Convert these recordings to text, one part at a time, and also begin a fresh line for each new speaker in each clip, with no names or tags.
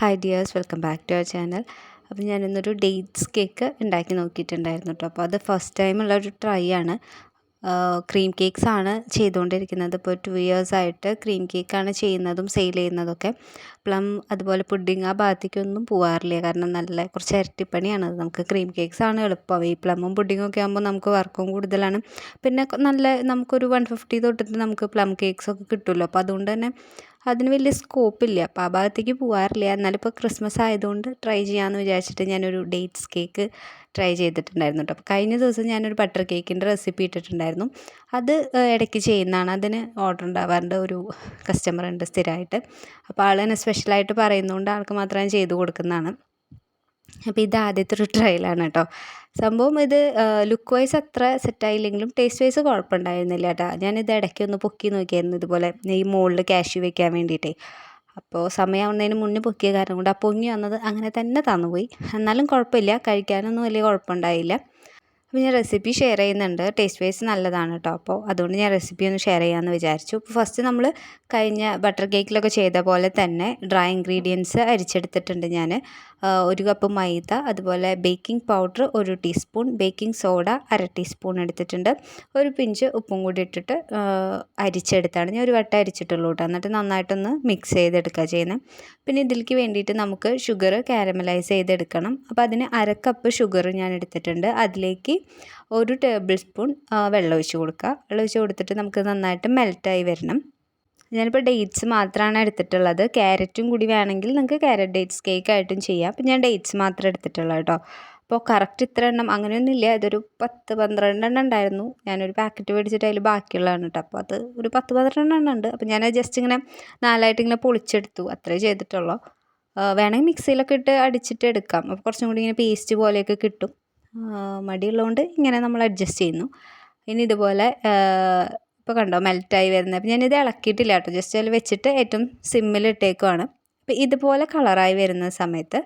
Hi dears welcome back to our channel അപ്പോൾ ഞാനിന്നൊരു dates cake ഉണ്ടാക്കി നോക്കിയിട്ടുണ്ടായിരുന്നു കേട്ടോ. അപ്പോൾ അത് ഫസ്റ്റ് ടൈമുള്ള ഒരു ട്രൈ ആണ്. ക്രീം കേക്ക്സ് ആണ് ചെയ്തുകൊണ്ടിരിക്കുന്നത്. ഇപ്പോൾ ടു ഇയേഴ്സ് ആയിട്ട് ക്രീം കേക്കാണ് ചെയ്യുന്നതും സെയിൽ ചെയ്യുന്നതൊക്കെ. പ്ലം അതുപോലെ പുഡിങ് ആ ഭാഗത്തേക്കൊന്നും പോകാറില്ല കാരണം നല്ല കുറച്ച് ഇരട്ടിപ്പണിയാണ് നമുക്ക് ക്രീം കേക്ക്സ് ആണ് എളുപ്പം. ഈ പ്ലമ്മും പുഡിങ്ങും ഒക്കെ ആകുമ്പോൾ നമുക്ക് വർക്കും കൂടുതലാണ്. പിന്നെ നല്ല നമുക്കൊരു വൺ ഫിഫ്റ്റി തൊട്ടിട്ട് നമുക്ക് പ്ലം കേക്ക്സ് ഒക്കെ കിട്ടുമല്ലോ. അപ്പോൾ അതുകൊണ്ട് തന്നെ അതിന് വലിയ സ്കോപ്പില്ല അപ്പോൾ ആ ഭാഗത്തേക്ക് പോകാറില്ല എന്നാലിപ്പോൾ ക്രിസ്മസ് ആയതുകൊണ്ട് ട്രൈ ചെയ്യാമെന്ന് വിചാരിച്ചിട്ട് ഞാനൊരു ഡേറ്റ്സ് കേക്ക് ട്രൈ ചെയ്തിട്ടുണ്ടായിരുന്നു കേട്ടോ അപ്പോൾ കഴിഞ്ഞ ദിവസം ഞാനൊരു ബട്ടർ കേക്കിന്റെ റെസിപ്പി ഇട്ടിട്ടുണ്ടായിരുന്നു. അത് ഇടയ്ക്ക് ചെയ്യുന്നതാണ്. അതിന് ഓർഡർ ഉണ്ടാവാറുണ്ട്. ഒരു കസ്റ്റമർ ഉണ്ട് സ്ഥിരമായിട്ട് അപ്പോൾ ആൾ തന്നെ സ്പെഷ്യലായിട്ട് പറയുന്നതുകൊണ്ട് ആൾക്ക് മാത്രം ചെയ്ത് കൊടുക്കുന്നതാണ്. അപ്പോൾ ഇത് ആദ്യത്തെ ഒരു ട്രയലാണ് കേട്ടോ. സംഭവം ഇത് ലുക്ക് വൈസ് അത്ര സെറ്റായില്ലെങ്കിലും ടേസ്റ്റ് വൈസ് കുഴപ്പമുണ്ടായിരുന്നില്ല കേട്ടോ. ഞാനിത് ഇടയ്ക്ക് ഒന്ന് പൊക്കി നോക്കിയായിരുന്നു ഇതുപോലെ ഈ മുകളിൽ ക്യാഷ് വെക്കാൻ വേണ്ടിയിട്ടേ. അപ്പോൾ സമയമാവുന്നതിന് മുന്നേ പൊക്കിയ കാരണം കൊണ്ട് ആ പൊങ്ങി വന്നത് അങ്ങനെ തന്നെ തന്നുപോയി. എന്നാലും കുഴപ്പമില്ല കഴിക്കാനൊന്നും വലിയ കുഴപ്പമുണ്ടായില്ല. അപ്പോൾ ഞാൻ റെസിപ്പി ഷെയർ ചെയ്യുന്നുണ്ട്. ടേസ്റ്റ് വൈസ് നല്ലതാണ് കേട്ടോ അപ്പോൾ അതുകൊണ്ട് ഞാൻ റെസിപ്പി ഒന്ന് ഷെയർ ചെയ്യാമെന്ന് വിചാരിച്ചു. അപ്പോൾ ഫസ്റ്റ് നമ്മൾ കഴിഞ്ഞ ബട്ടർ കേക്കിലൊക്കെ ചെയ്ത പോലെ തന്നെ ഡ്രൈ ഇൻഗ്രീഡിയൻസ് അരിച്ചെടുത്തിട്ടുണ്ട് ഞാൻ ഒരു കപ്പ് മൈദ അതുപോലെ ബേക്കിംഗ് പൗഡർ ഒരു ടീസ്പൂൺ ബേക്കിംഗ് സോഡ അര ടീസ്പൂൺ എടുത്തിട്ടുണ്ട്. ഒരു പിഞ്ച് ഉപ്പും കൂടി ഇട്ടിട്ട് അരിച്ചെടുത്താണ്. ഞാൻ ഒരു വട്ടം അരിച്ചിട്ടുള്ളൂ കേട്ടോ എന്നിട്ട് നന്നായിട്ടൊന്ന് മിക്സ് ചെയ്തെടുക്കുക ചെയ്യുന്നത് പിന്നെ ഇതിലേക്ക് വേണ്ടിയിട്ട് നമുക്ക് ഷുഗർ കാരമലൈസ് ചെയ്തെടുക്കണം. അപ്പോൾ അതിന് അര കപ്പ് ഷുഗർ ഞാൻ എടുത്തിട്ടുണ്ട്. അതിലേക്ക് ഒരു ടേബിൾ സ്പൂൺ വെള്ളം ഒഴിച്ച് കൊടുക്കുക. വെള്ളം ഒഴിച്ച് കൊടുത്തിട്ട് നമുക്ക് നന്നായിട്ട് മെൽറ്റായി വരണം. ഞാനിപ്പോൾ ഡേറ്റ്സ് മാത്രമാണ് എടുത്തിട്ടുള്ളത്. ക്യാരറ്റും കൂടി വേണമെങ്കിൽ നിങ്ങൾക്ക് ക്യാരറ്റ് ഡേറ്റ്സ് കേക്ക് ആയിട്ടും ചെയ്യാം. അപ്പോൾ ഞാൻ ഡേറ്റ്സ് മാത്രം എടുത്തിട്ടുള്ളത് കേട്ടോ. അപ്പോൾ കറക്റ്റ് ഇത്ര എണ്ണം അങ്ങനെയൊന്നുമില്ല ഇതൊരു പത്ത് പന്ത്രണ്ട് എണ്ണം ഉണ്ടായിരുന്നു. ഞാനൊരു പാക്കറ്റ് മേടിച്ചിട്ട് അതിൽ ബാക്കിയുള്ളതാണ് കേട്ടോ. അപ്പോൾ അത് ഒരു പത്ത് പന്ത്രണ്ട് എണ്ണം ഉണ്ട്. അപ്പോൾ ഞാൻ ജസ്റ്റ് ഇങ്ങനെ നാലായിട്ട് ഇങ്ങനെ പൊളിച്ചെടുത്തു. അത്രേ ചെയ്തിട്ടുള്ളൂ. വേണമെങ്കിൽ മിക്സിയിലൊക്കെ ഇട്ട് അടിച്ചിട്ട് എടുക്കാം. അപ്പോൾ കുറച്ചും കൂടി ഇങ്ങനെ പേസ്റ്റ് പോലെയൊക്കെ കിട്ടും. മടിയുള്ളതുകൊണ്ട് ഇങ്ങനെ നമ്മൾ അഡ്ജസ്റ്റ് ചെയ്യുന്നു. ഇനി ഇതുപോലെ ഇപ്പോൾ കണ്ടോ മെൽറ്റായി വരുന്നത് അപ്പോൾ ഞാനിത് ഇളക്കിയിട്ടില്ല കേട്ടോ. ജസ്റ്റ് അതിൽ വെച്ചിട്ട് ഏറ്റവും സിമ്മിൽ ഇട്ടേക്കുവാണ്. അപ്പോൾ ഇതുപോലെ കളറായി വരുന്ന സമയത്ത്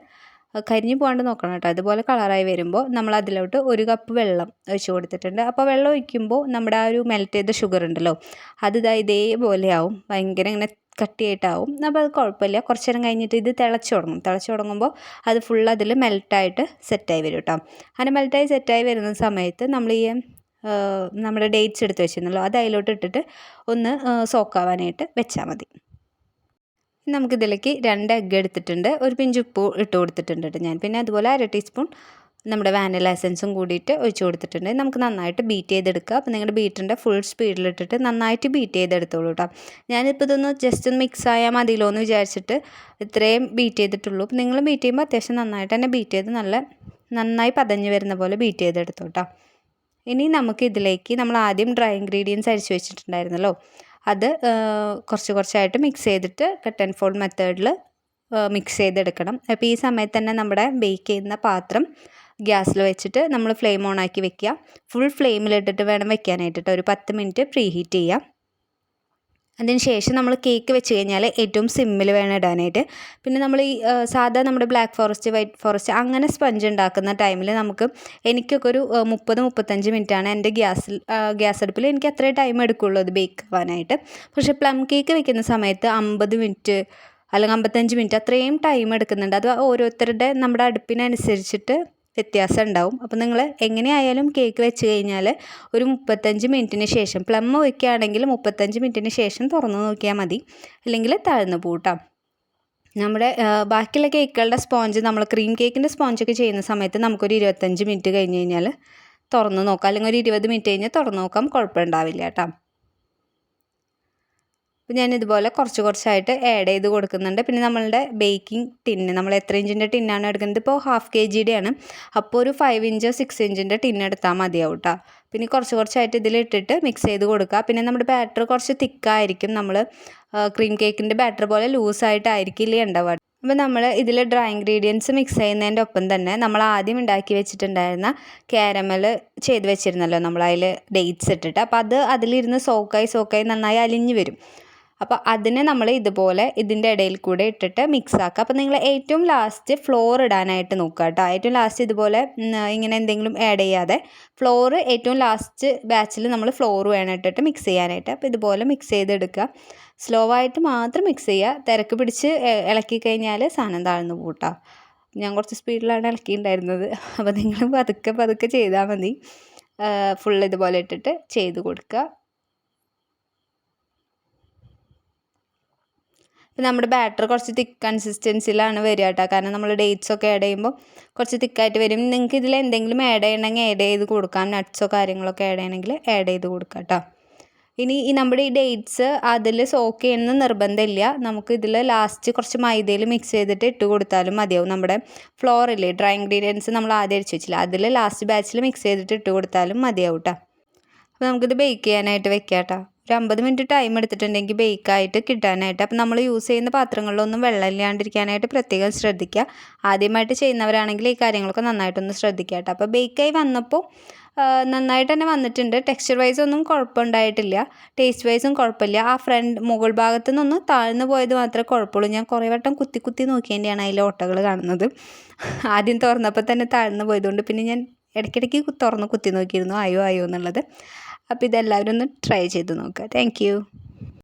കരിഞ്ഞു പോകാണ്ട് നോക്കണം കേട്ടോ. അതുപോലെ കളറായി വരുമ്പോൾ നമ്മൾ അതിലോട്ട് ഒരു കപ്പ് വെള്ളം ഒഴിച്ചു കൊടുത്തിട്ടുണ്ട്. അപ്പോൾ വെള്ളം ഒഴിക്കുമ്പോൾ നമ്മുടെ ആ ഒരു മെൽറ്റ് ചെയ്ത ഷുഗർ ഉണ്ടല്ലോ അത് ഇതാ ഇതേപോലെയാവും. ഭയങ്കര ഇങ്ങനെ കട്ടിയായിട്ടാവും. അപ്പോൾ അത് കുഴപ്പമില്ല. കുറച്ച് നേരം കഴിഞ്ഞിട്ട് ഇത് തിളച്ച് തുടങ്ങും. തിളച്ച് തുടങ്ങുമ്പോൾ അത് ഫുൾ അതിൽ മെൽട്ടായിട്ട് സെറ്റായി വരും കേട്ടോ അങ്ങനെ മെൽട്ടായി സെറ്റായി വരുന്ന സമയത്ത് നമ്മൾ ഈ നമ്മുടെ ഡേറ്റ്സ് എടുത്ത് വെച്ചിരുന്നല്ലോ അത് അതിലോട്ട് ഇട്ടിട്ട് ഒന്ന് സോക്കാവാനായിട്ട് വെച്ചാൽ മതി. നമുക്കിതിലേക്ക് രണ്ട് എഗ്ഗ് എടുത്തിട്ടുണ്ട്. ഒരു പിഞ്ച് ഉപ്പ് ഇട്ട് കൊടുത്തിട്ടുണ്ട് ഞാൻ. പിന്നെ അതുപോലെ അര ടീസ്പൂൺ നമ്മുടെ വാനില എസൻസും കൂടിയിട്ട് ഒഴിച്ച് കൊടുത്തിട്ടുണ്ട്. നമുക്ക് നന്നായിട്ട് ബീറ്റ് ചെയ്തെടുക്കുക അപ്പോൾ നിങ്ങളുടെ ബീറ്ററിന്റെ ഫുൾ സ്പീഡിലിട്ടിട്ട് നന്നായിട്ട് ബീറ്റ് ചെയ്തെടുത്തോളൂ കേട്ടോ ഞാനിപ്പോൾ ഇതൊന്ന് ജസ്റ്റ് ഒന്ന് മിക്സ് ആയാൽ മതിയല്ലോ എന്ന് വിചാരിച്ചിട്ട് ഇത്രയും ബീറ്റ് ചെയ്തിട്ടുള്ളൂ. അപ്പോൾ നിങ്ങൾ ബീറ്റ് ചെയ്യുമ്പോൾ അത്യാവശ്യം നന്നായിട്ട് തന്നെ ബീറ്റ് ചെയ്ത് നല്ല നന്നായി പതഞ്ഞ് വരുന്ന പോലെ ബീറ്റ് ചെയ്തെടുത്തു കേട്ടോ ഇനി നമുക്ക് ഇതിലേക്ക് നമ്മൾ ആദ്യം ഡ്രൈ ഇൻഗ്രീഡിയൻസ് അരിച്ച് വെച്ചിട്ടുണ്ടായിരുന്നല്ലോ. അത് കുറച്ച് കുറച്ചായിട്ട് മിക്സ് ചെയ്തിട്ട് കട്ട് ആൻഡ് ഫോൾഡ് മെത്തേഡിൽ മിക്സ് ചെയ്തെടുക്കണം. അപ്പോൾ ഈ സമയത്ത് തന്നെ നമ്മുടെ ബേക്ക് ചെയ്യുന്ന പാത്രം ഗ്യാസിൽ വെച്ചിട്ട് നമ്മൾ ഫ്ലെയിം ഓൺ ആക്കി വെക്കുക. ഫുൾ ഫ്ലെയിമിലിട്ടിട്ട് വേണം വെക്കാനായിട്ട് ഒരു പത്ത് മിനിറ്റ് പ്രീ ഹീറ്റ് ചെയ്യുക അതിന് ശേഷം നമ്മൾ കേക്ക് വെച്ച് കഴിഞ്ഞാൽ ഏറ്റവും സിമ്മിൽ വേണം ഇടാനായിട്ട്. പിന്നെ നമ്മൾ ഈ സാധാ നമ്മുടെ ബ്ലാക്ക് ഫോറസ്റ്റ് വൈറ്റ് ഫോറസ്റ്റ് അങ്ങനെ സ്പഞ്ച് ഉണ്ടാക്കുന്ന ടൈമിൽ നമുക്ക് എനിക്കൊക്കെ ഒരു മുപ്പത് മുപ്പത്തഞ്ച് മിനിറ്റാണ് എന്റെ ഗ്യാസിൽ ഗ്യാസ് അടുപ്പിൽ എനിക്ക് അത്രേ ടൈം എടുക്കുള്ളൂ അത് ബേക്ക് ആവാനായിട്ട്. പക്ഷേ പ്ലം കേക്ക് വെക്കുന്ന സമയത്ത് അമ്പത് മിനിറ്റ് അല്ലെങ്കിൽ അമ്പത്തഞ്ച് മിനിറ്റ് അത്രയും ടൈം എടുക്കുന്നുണ്ട്. അത് ഓരോരുത്തരുടെ നമ്മുടെ അടുപ്പിനനുസരിച്ചിട്ട് വ്യത്യാസം ഉണ്ടാവും. അപ്പോൾ നിങ്ങൾ എങ്ങനെയായാലും കേക്ക് വെച്ച് കഴിഞ്ഞാൽ ഒരു മുപ്പത്തഞ്ച് മിനിറ്റിന് ശേഷം പ്ലം വയ്ക്കുകയാണെങ്കിൽ മുപ്പത്തഞ്ച് മിനിറ്റിന് ശേഷം തുറന്നു നോക്കിയാൽ മതി. അല്ലെങ്കിൽ താഴ്ന്നു പൂട്ടാം നമ്മുടെ ബാക്കിയുള്ള കേക്കുകളുടെ സ്പോഞ്ച് നമ്മൾ ക്രീം കേക്കിന്റെ സ്പോഞ്ചൊക്കെ ചെയ്യുന്ന സമയത്ത് നമുക്കൊരു ഇരുപത്തഞ്ച് മിനിറ്റ് കഴിഞ്ഞ് കഴിഞ്ഞാൽ തുറന്ന് നോക്കാം. അല്ലെങ്കിൽ ഒരു ഇരുപത് മിനിറ്റ് കഴിഞ്ഞാൽ തുറന്ന് നോക്കാം. കുഴപ്പമുണ്ടാവില്ല കേട്ടോ. അപ്പോൾ ഞാൻ ഇതുപോലെ കുറച്ച് കുറച്ചായിട്ട് ആഡ് ചെയ്ത് കൊടുക്കുന്നുണ്ട്. പിന്നെ നമ്മളുടെ ബേക്കിംഗ് ടിന്ന് നമ്മൾ എത്ര ഇഞ്ചിന്റെ ടിന്നാണ് എടുക്കുന്നത്? ഇപ്പോൾ ഹാഫ് കെ ജിയുടെയാണ് അപ്പോൾ ഒരു ഫൈവ് ഇഞ്ചോ സിക്സ് ഇഞ്ചിന്റെ ടിന്ന് എടുത്താൽ മതിയാവും കേട്ടോ പിന്നെ കുറച്ച് കുറച്ചായിട്ട് ഇതിലിട്ടിട്ട് മിക്സ് ചെയ്ത് കൊടുക്കുക. പിന്നെ നമ്മുടെ ബാറ്റർ കുറച്ച് തിക്കായിരിക്കും നമ്മൾ ക്രീം കേക്കിന്റെ ബാറ്റർ പോലെ ലൂസായിട്ടായിരിക്കില്ല ഉണ്ടാവുക. അപ്പോൾ നമ്മൾ ഇതിൽ ഡ്രൈ ഇൻഗ്രീഡിയൻസ് മിക്സ് ചെയ്യുന്നതിന്റെ ഒപ്പം തന്നെ നമ്മൾ ആദ്യം ഉണ്ടാക്കി വെച്ചിട്ടുണ്ടായിരുന്ന കാരമൽ ചെയ്ത് വെച്ചിരുന്നല്ലോ നമ്മൾ അതിൽ ഡേറ്റ്സ് ഇട്ടിട്ട്. അപ്പോൾ അത് അതിലിരുന്ന് സോക്കായി സോക്കായി നന്നായി അലിഞ്ഞ് വരും. അപ്പോൾ അതിനെ നമ്മൾ ഇതുപോലെ ഇതിന്റെ ഇടയിൽ കൂടെ ഇട്ടിട്ട് മിക്സ് ആക്കുക അപ്പോൾ നിങ്ങൾ ഏറ്റവും ലാസ്റ്റ് ഫ്ലോർ ഇടാനായിട്ട് നോക്കുക കേട്ടോ ഏറ്റവും ലാസ്റ്റ് ഇതുപോലെ ഇങ്ങനെ എന്തെങ്കിലും ആഡ് ചെയ്യാതെ ഫ്ലോർ ഏറ്റവും ലാസ്റ്റ് ബാച്ചിൽ നമ്മൾ ഫ്ലോർ വേണം ഇട്ടിട്ട് മിക്സ് ചെയ്യാനായിട്ട്. അപ്പോൾ ഇതുപോലെ മിക്സ് ചെയ്തെടുക്കുക. സ്ലോ ആയിട്ട് മാത്രം മിക്സ് ചെയ്യുക. തിരക്ക് പിടിച്ച് ഇളക്കി കഴിഞ്ഞാൽ സാധനം താഴ്ന്നു പൂട്ടാ ഞാൻ കുറച്ച് സ്പീഡിലാണ് ഇളക്കിയിട്ടുണ്ടായിരുന്നത്. അപ്പോൾ നിങ്ങൾ പതുക്കെ പതുക്കെ ചെയ്താൽ മതി. ഫുൾ ഇതുപോലെ ഇട്ടിട്ട് ചെയ്ത് കൊടുക്കുക. ഇപ്പം നമ്മുടെ ബാറ്റർ കുറച്ച് തിക്ക് കൺസിസ്റ്റൻസിയിലാണ് വരിക കേട്ടോ. കാരണം നമ്മൾ ഡേറ്റ്സ് ഒക്കെ ആഡ് ചെയ്യുമ്പോൾ കുറച്ച് തിക്കായിട്ട് വരും. നിങ്ങൾക്ക് ഇതിൽ എന്തെങ്കിലും ആഡ് ചെയ്യണമെങ്കിൽ ആഡ് ചെയ്ത് കൊടുക്കാം. നട്ട്സോ കാര്യങ്ങളൊക്കെ ആഡ് ചെയ്യണമെങ്കിൽ ആഡ് ചെയ്ത് കൊടുക്കാം കേട്ടോ. ഇനി ഈ നമ്മുടെ ഈ ഡേറ്റ്സ് അതിൽ സോക്ക് ചെയ്യണമെന്ന് നിർബന്ധമില്ല. നമുക്ക് ഇതിൽ ലാസ്റ്റ് കുറച്ച് മൈദയിൽ മിക്സ് ചെയ്തിട്ട് ഇട്ട് കൊടുത്താലും മതിയാവും. നമ്മുടെ ഫ്ലോറില്ലേ ഡ്രൈ ഇൻഗ്രീഡിയൻസ് നമ്മൾ ആദ്യം അടിച്ച് വെച്ചില്ല അതിൽ ലാസ്റ്റ് ബാച്ചിൽ മിക്സ് ചെയ്തിട്ട് ഇട്ട് കൊടുത്താലും മതിയാവും കേട്ടോ. അപ്പോൾ നമുക്കിത് ബേക്ക് ചെയ്യാനായിട്ട് വെക്കാം കേട്ടോ. ഒരു അമ്പത് മിനിറ്റ് ടൈം എടുത്തിട്ടുണ്ടെങ്കിൽ ബേക്കായിട്ട് കിട്ടാനായിട്ട്. അപ്പം നമ്മൾ യൂസ് ചെയ്യുന്ന പാത്രങ്ങളിലൊന്നും വെള്ളം ഇല്ലാണ്ടിരിക്കാനായിട്ട് പ്രത്യേകം ശ്രദ്ധിക്കുക. ആദ്യമായിട്ട് ചെയ്യുന്നവരാണെങ്കിൽ ഈ കാര്യങ്ങളൊക്കെ നന്നായിട്ടൊന്ന് ശ്രദ്ധിക്കുക കേട്ടോ. അപ്പോൾ ബേക്കായി വന്നപ്പോൾ നന്നായിട്ട് തന്നെ വന്നിട്ടുണ്ട്. ടെക്സ്ചർ വൈസ് ഒന്നും കുഴപ്പമുണ്ടായിട്ടില്ല. ടേസ്റ്റ് വൈസും കുഴപ്പമില്ല. ആ ഫ്രണ്ട് മുകൾ ഭാഗത്തു നിന്നൊന്ന് താഴ്ന്നു പോയത് മാത്രമേ കുഴപ്പമുള്ളൂ. ഞാൻ കുറേ വട്ടം കുത്തി കുത്തി നോക്കിയതിന്റെയാണ് അതിലെ ഓട്ടകൾ കാണുന്നത്. ആദ്യം തുറന്നപ്പോൾ തന്നെ താഴ്ന്നു പോയതുകൊണ്ട് പിന്നെ ഞാൻ ഇടയ്ക്കിടയ്ക്ക് തുറന്ന് കുത്തി നോക്കിയിരുന്നു. ആയോ ആയോ എന്നുള്ളത്. അപ്പോൾ ഇതെല്ലാവരും ഒന്ന് ട്രൈ ചെയ്ത് നോക്കുക. താങ്ക്